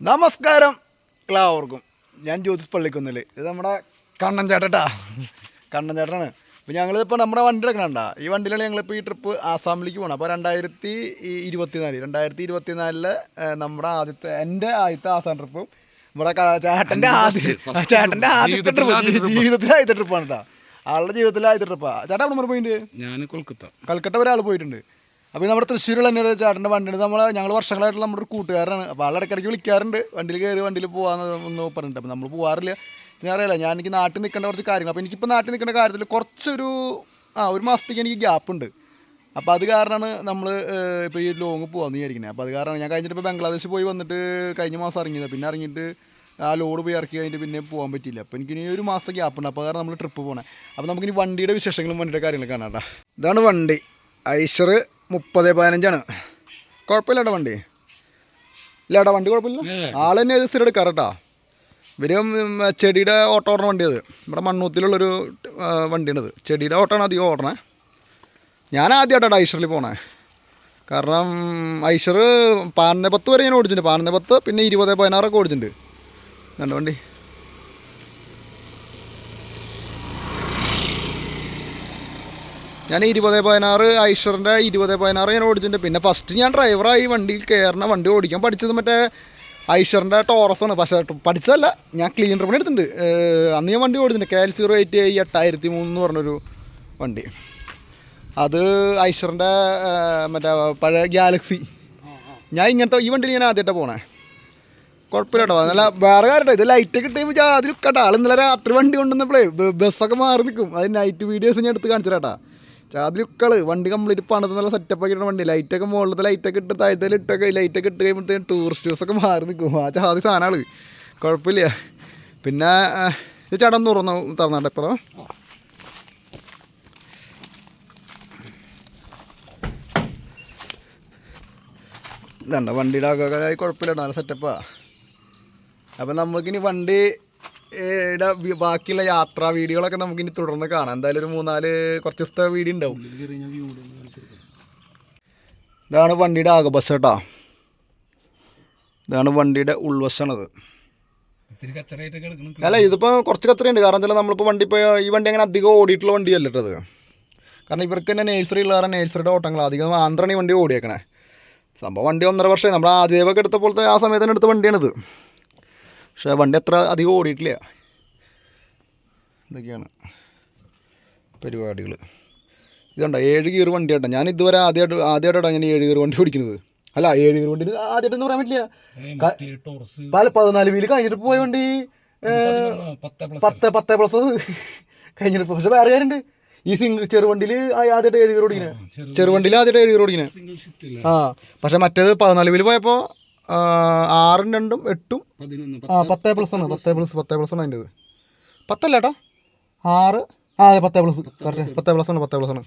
നമസ്കാരം. എല്ലാവർക്കും. ഞാൻ ജ്യോതിസ് പള്ളിക്കുന്നില്ല ഇത് നമ്മുടെ കണ്ണൻ ചേട്ടട്ടാ കണ്ണൻ ചേട്ടനാണ്. അപ്പോൾ ഞങ്ങളിപ്പോൾ നമ്മുടെ വണ്ടി എടുക്കണണ്ട ഈ വണ്ടിയിലാണ് ഞങ്ങളിപ്പോൾ ഈ ട്രിപ്പ് ആസാമിലേക്ക് പോകണം അപ്പോൾ രണ്ടായിരത്തി ഇരുപത്തിനാല് രണ്ടായിരത്തി ഇരുപത്തിനാലിൽ നമ്മുടെ ആദ്യത്തെ എന്റെ ആദ്യത്തെ ആസാം ട്രിപ്പും. നമ്മുടെ ചേട്ടന്റെ ആദ്യ ചേട്ടന്റെ ആദ്യത്തെ ട്രിപ്പ്. ജീവിതത്തിലെ ആദ്യത്തെ ട്രിപ്പാണ് കേട്ടോ ആളുടെ ജീവിതത്തിലെ ആദ്യത്തെ ട്രിപ്പാണ് ചേട്ടാ അവിടെ വരെ പോയിട്ടുണ്ട് ഞാൻ കൊൽക്കത്ത കൽക്കട്ട ഒരാൾ പോയിട്ടുണ്ട്. അപ്പോൾ നമ്മുടെ തൃശ്ശൂരിൽ തന്നെ ഒരു ചേട്ടന്റെ വണ്ടിയുണ്ട്. നമ്മൾ ഞങ്ങൾ വർഷങ്ങളായിട്ടുള്ള നമ്മുടെ ഒരു കൂട്ടുകാരനാണ്. അപ്പോൾ ആൾ ഇടയ്ക്കിടയ്ക്ക് വിളിക്കാറുണ്ട്. വണ്ടിയിൽ കയറി വണ്ടിയിൽ പോകാന്ന് ഒന്ന് പറഞ്ഞിട്ട്. അപ്പോൾ നമ്മൾ പോകാറില്ല ഞാൻ അറിയില്ല. ഞാൻ എനിക്ക് നാട്ടിൽ നിൽക്കേണ്ട കുറച്ച് കാര്യങ്ങൾ. അപ്പോൾ എനിക്കിപ്പോൾ നാട്ടിൽ നിൽക്കേണ്ട കാര്യത്തിൽ കുറച്ചൊരു ആ ഒരു മാസത്തേക്ക് എനിക്ക് ഗ്യാപ്പ് ഉണ്ട്. അപ്പോൾ അത് കാരണമാണ് നമ്മൾ ഇപ്പോൾ ഈ ലോങ് പോകാമെന്ന് വിചാരിക്കുന്നത് അപ്പോൾ അത് കാരണമാണ് ഞാൻ കഴിഞ്ഞിട്ട് ഇപ്പോൾ ബംഗ്ലാദേശ് പോയി വന്നിട്ട് കഴിഞ്ഞ മാസം ഇറങ്ങിയത്. പിന്നെ ഇറങ്ങിയിട്ട് ആ ലോഡ് പോയി ഇറക്കി കഴിഞ്ഞിട്ട് പിന്നെ പോകാൻ പറ്റിയില്ല. അപ്പോൾ എനിക്ക് ഇനി ഒരു മാസം ഗ്യാപ്പ് ഉണ്ട്. അപ്പോൾ കാരണം നമ്മൾ ട്രിപ്പ് പോകണേ അപ്പോൾ നമുക്കിനി വണ്ടിയുടെ വിശേഷങ്ങളും വണ്ടിയുടെ കാര്യങ്ങളും കാണാം കേട്ടോ ഇതാണ് വണ്ടി. ഐഷർ മുപ്പത് പതിനഞ്ചാണ്. കുഴപ്പമില്ല കുഴപ്പമില്ലാട്ടോ വണ്ടി. ഇല്ലാട്ടാ വണ്ടി കുഴപ്പമില്ല. ആൾ തന്നെ ഇത് സ്ഥിരം എടുക്കാറ് കേട്ടോ? ഇവരും ചെടിയുടെ ഓട്ടോ ഓടണ വണ്ടി അത് ഇവിടെ മണ്ണൂത്തിലുള്ളൊരു വണ്ടിയാണിത്. ചെടിയുടെ ഓട്ടമാണ് അധികം ഓടണേ. ഞാൻ ആദ്യമായിട്ടാണ് ഐഷറിൽ പോണേ. കാരണം ഐഷർ പാനത്തെ പത്ത് വരെ ഞാൻ ഓടിച്ചിട്ടുണ്ട്. പാനത്തെ പത്ത് പിന്നെ ഇരുപത് പതിനാറൊക്കെ ഓടിച്ചിട്ടുണ്ട്. രണ്ട് വണ്ടി? ഞാൻ ഇരുപത് പതിനാറ് ഐഷറിന്റെ ഇരുപത് പതിനാറ് ഞാൻ ഓടിച്ചിട്ടുണ്ട്. പിന്നെ ഫസ്റ്റ് ഞാൻ ഡ്രൈവറായി വണ്ടിയിൽ കയറണ വണ്ടി ഓടിക്കാൻ പഠിച്ചത് മറ്റേ ഐഷറിന്റെ ടോറസാണ് പക്ഷേ പഠിച്ചതല്ല ഞാൻ ക്ലീൻ പണി എടുത്തിട്ടുണ്ട്. അന്ന് ഞാൻ വണ്ടി ഓടിച്ചിട്ടുണ്ട്. K L zero eight I എട്ടായിരത്തി മൂന്ന് പറഞ്ഞൊരു വണ്ടി. അത് ഐഷറിന്റെ മറ്റേ പഴയ ഗാലക്സി ഞാൻ ഇങ്ങനത്തെ ഈ വണ്ടിയിൽ ഞാൻ ആദ്യമായിട്ടാണ് പോണേ. കുഴപ്പമില്ല കേട്ടോ നല്ല വേറെ കാര്യം ഇത് ലൈറ്റ് കിട്ടിയ ഇട്ട് അതിൽ കേട്ടോ. ആൾ ഇന്നലെ രാത്രി വണ്ടി കൊണ്ടുവന്നപ്പോഴേ ബസ്സൊക്കെ മാറി നിൽക്കും. അത് നൈറ്റ് വീഡിയോസ് ഞാൻ എടുത്ത് കാണിച്ചു അതിലുക്കൾ വണ്ടി കംപ്ലീറ്റ് പണിത് നല്ല സെറ്റപ്പ് ആക്കിയിട്ട് വണ്ടി. ലൈറ്റൊക്കെ മുകളിലത്തെ ലൈറ്റൊക്കെ ഇട്ട് താഴത്തെ ഇട്ടൊക്കെ ലൈറ്റൊക്കെ ഇട്ട് കഴിയുമ്പോഴത്തേക്കും ടൂറിസ്റ്റ് ബസ്സൊക്കെ മാറി നിൽക്കും. ആ ചാതി സാധനമാണ് കുഴപ്പമില്ല. പിന്നെ ചേട്ടൻ തുറന്നു തുറന്നാട്ടെ ഇപ്പുറം? ഇതാണ്ടോ വണ്ടിയുടെ ആകെ കുഴപ്പമില്ല. നല്ല സെറ്റപ്പാ അപ്പം നമുക്കിനി വണ്ടി ബാക്കിയുള്ള യാത്രാ വീഡിയോകളൊക്കെ നമുക്ക് ഇനി തുടർന്ന് കാണാം. എന്തായാലും ഒരു മൂന്നാൽ കുറച്ച് ദിവസത്തെ വീഡിയോ ഉണ്ടാവും. ഇതാണ് വണ്ടിയുടെ ആകബസ് കേട്ടോ. ഇതാണ് വണ്ടിയുടെ ഉൾവശാണത് അല്ല ഇതിപ്പോൾ കുറച്ച് കച്ചറയുണ്ട്. കാരണം എന്താ നമ്മളിപ്പോൾ വണ്ടി ഇപ്പോൾ ഈ വണ്ടി അങ്ങനെ അധികം ഓടിയിട്ടുള്ള വണ്ടിയല്ല ഇട്ടത് കാരണം ഇവർക്ക് തന്നെ നേഴ്സറി ഉള്ള കാരണം നേഴ്സറിയുടെ ഓട്ടങ്ങൾ അധികം ആന്ധ്രാണ് ഈ വണ്ടി ഓടിയേക്കണേ. സംഭവം വണ്ടി ഒന്നര വർഷമായി. നമ്മൾ ആദ്യമൊക്കെ എടുത്തപ്പോഴത്തെ ആ സമയത്ത് തന്നെ എടുത്ത വണ്ടിയാണിത്. പക്ഷേ വണ്ടി അത്ര അധികം ഓടിയിട്ടില്ല. ഇതൊക്കെയാണ് പരിപാടികൾ ഇതുണ്ട? ഏഴ് ഗിയർ വണ്ടി കേട്ടോ ഞാൻ ഇതുവരെ ആദ്യമായിട്ട് ആദ്യമായിട്ടാണ് ഞാൻ ഏഴ് ഗിയർ വണ്ടി ഓടിക്കുന്നത്. അല്ല ഏഴ് ഗിയർ വണ്ടി ആദ്യമായിട്ടൊന്നും പറയാൻ പറ്റില്ല. പല പതിനാല് വീൽ കഴിഞ്ഞിട്ട് പോയ വണ്ടി. പത്ത് പത്ത് പ്ലസ്. കഴിഞ്ഞിട്ട് പക്ഷെ വേറെ കാര്യമുണ്ട് ഈ സിംഗിൾ ചെറുവണ്ടിയിൽ ആദ്യമായിട്ട് ഏഴ് ഗിയർ ഓടിക്കുന്നത് ചെറുവണ്ടിയിൽ ആദ്യമായിട്ട് ഏഴ് ഗിയർ ഓടിക്കുന്നത് ആ പക്ഷെ മറ്റേത് പതിനാല് വീൽ പോയപ്പോൾ ആറും രണ്ടും എട്ടും ആ പത്തേ പ്ലസ് ആണ് പത്തേ പ്ലസ് പത്തേ പ്ലസ് ആണ് അതിന്റെ പത്തല്ല ഏട്ടാ? ആറ്. ആ അതെ പത്തേ പ്ലസ് കറക്റ്റ് പത്തേ പ്ലസ് ആണ് പത്തേ പ്ലസ് ആണ്.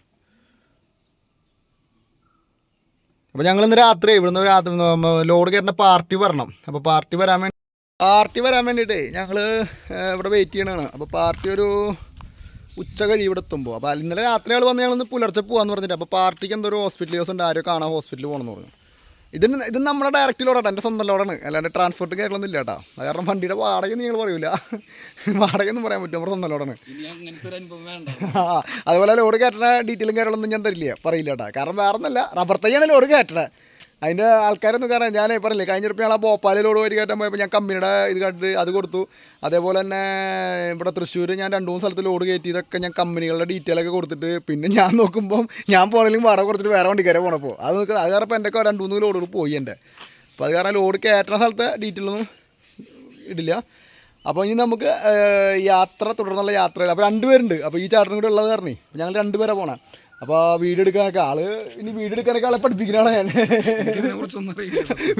അപ്പോൾ ഞങ്ങൾ ഇന്ന് രാത്രി ഇവിടുന്ന് രാത്രി ലോഡ് കയറുന്ന പാർട്ടി വരണം. അപ്പോൾ പാർട്ടി വരാൻ വേണ്ടി പാർട്ടി വരാൻ വേണ്ടിയിട്ടേ ഞങ്ങൾ ഇവിടെ വെയിറ്റ് ചെയ്യണതാണ്. അപ്പോൾ പാർട്ടി ഒരു ഉച്ച കഴി ഇവിടെ എത്തുമ്പോൾ അപ്പോൾ ഇന്നലെ രാത്രി ആൾ വന്ന് ഞങ്ങളൊന്ന് പുലർച്ചെ പോകാമെന്ന് പറഞ്ഞിട്ട്. അപ്പോൾ പാർട്ടിക്ക് എന്തോ ഒരു ഹോസ്പിറ്റൽ ദിവസം ഉണ്ട്. ആരോ കാണാൻ ഹോസ്പിറ്റലിൽ പോകണമെന്ന് പറഞ്ഞു. ഇതിന് ഇത് നമ്മുടെ ഡയറക്റ്റ് ലോഡാണ് എന്റെ സ്വന്തം ലോഡാണ്. അല്ലാണ്ട് ട്രാൻസ്പോർട്ട് കാര്യങ്ങളൊന്നും ഇല്ല കേട്ടോ. അത് കാരണം വണ്ടിയുടെ വാടകയൊന്നും നിങ്ങൾ പറയൂല. വാടകയൊന്നും പറയാൻ പറ്റും നമ്മുടെ സ്വന്തം ലോഡാണ്. അതുപോലെ ലോഡ് കയറ്റണ ഡീറ്റെയിലും കാര്യങ്ങളൊന്നും ഞാൻ തരില്ല പറയില്ല കേട്ടോ. കാരണം വേറെ ഒന്നല്ല റബ്ബർ തൈയാണ് ലോഡ് കയറ്റണേ. അതിന്റെ ആൾക്കാരൊന്നും കാരണം ഞാൻ പറഞ്ഞില്ലേ കഴിഞ്ഞ ഉറപ്പ് ഞങ്ങൾ ആ ഭോപ്പാലിലോട് വരി കയറ്റാൻ പോയപ്പോൾ ഞാൻ കമ്പനിയുടെ ഇത് കണ്ടിട്ട് അത് കൊടുത്തു. അതേപോലെ തന്നെ ഇവിടെ തൃശ്ശൂർ ഞാൻ രണ്ട് മൂന്ന് സ്ഥലത്ത് ലോഡ് കയറ്റി ഇതൊക്കെ ഞാൻ കമ്പനികളുടെ ഡീറ്റെയിൽ ഒക്കെ കൊടുത്തിട്ട് പിന്നെ ഞാൻ നോക്കുമ്പോൾ ഞാൻ പോകണമെങ്കിലും വാടക കൊടുത്തിട്ട് വേറെ വണ്ടിക്കാരെ പോണപ്പോൾ അത് നോക്കുക അത് കാരണം എന്റെ ഒക്കെ രണ്ട് മൂന്ന് ലോഡുകൾ പോയി എന്റെ അപ്പോൾ അത് കാരണം ലോഡ് കയറ്റുന്ന സ്ഥലത്തെ ഡീറ്റെയിൽ ഒന്നും ഇടില്ല. അപ്പോൾ ഇനി നമുക്ക് യാത്ര തുടർന്നുള്ള യാത്രയിൽ അപ്പോൾ രണ്ടുപേരുണ്ട്. അപ്പോൾ ഈ ചാട്ടനും കൂടെ ഉള്ളത് കാരണേ ഞങ്ങൾ രണ്ടുപേരെ പോണേ. അപ്പോൾ വീഡിയോ എടുക്കാനൊക്കെ ആൾ ഇനി വീഡിയോ എടുക്കാനൊക്കെ ആളെ പഠിപ്പിക്കണോ ഞാൻ.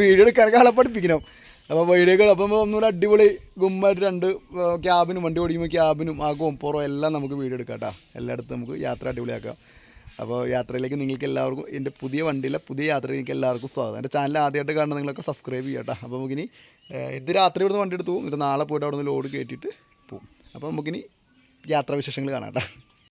വീഡിയോ എടുക്കാനൊക്കെ ആളെ പഠിപ്പിക്കണം. അപ്പോൾ വീടുകൾ അപ്പം ഒന്നുകൂടെ അടിപൊളി ഗുമ്മായിട്ട് രണ്ട് ക്യാബിനും വണ്ടി ഓടിക്കുമ്പോൾ ക്യാബിനും ആ ഗോംപോറോ എല്ലാം നമുക്ക് വീഡിയോ എടുക്കാം കേട്ടോ എല്ലായിടത്തും നമുക്ക് യാത്ര അടിപൊളിയാക്കാം. അപ്പോൾ യാത്രയിലേക്ക് നിങ്ങൾക്ക് എല്ലാവർക്കും എന്റെ പുതിയ വണ്ടിയിലെ പുതിയ യാത്രയിൽ നിങ്ങൾക്ക് എല്ലാവർക്കും സ്വാഗതം. എന്റെ ചാനൽ ആദ്യമായിട്ട് കാണുന്ന നിങ്ങളൊക്കെ സബ്സ്ക്രൈബ് ചെയ്യാം കേട്ടോ അപ്പോൾ നമുക്കിനി ഇത് രാത്രി ഇവിടുന്ന് വണ്ടി എടുത്തു പോകും. എന്നിട്ട് നാളെ പോയിട്ട് അവിടെ നിന്ന് ലോഡ് കയറ്റിയിട്ട് പോകും. അപ്പോൾ നമുക്കിനി യാത്രാവിശേഷങ്ങൾ കാണാം കേട്ടോ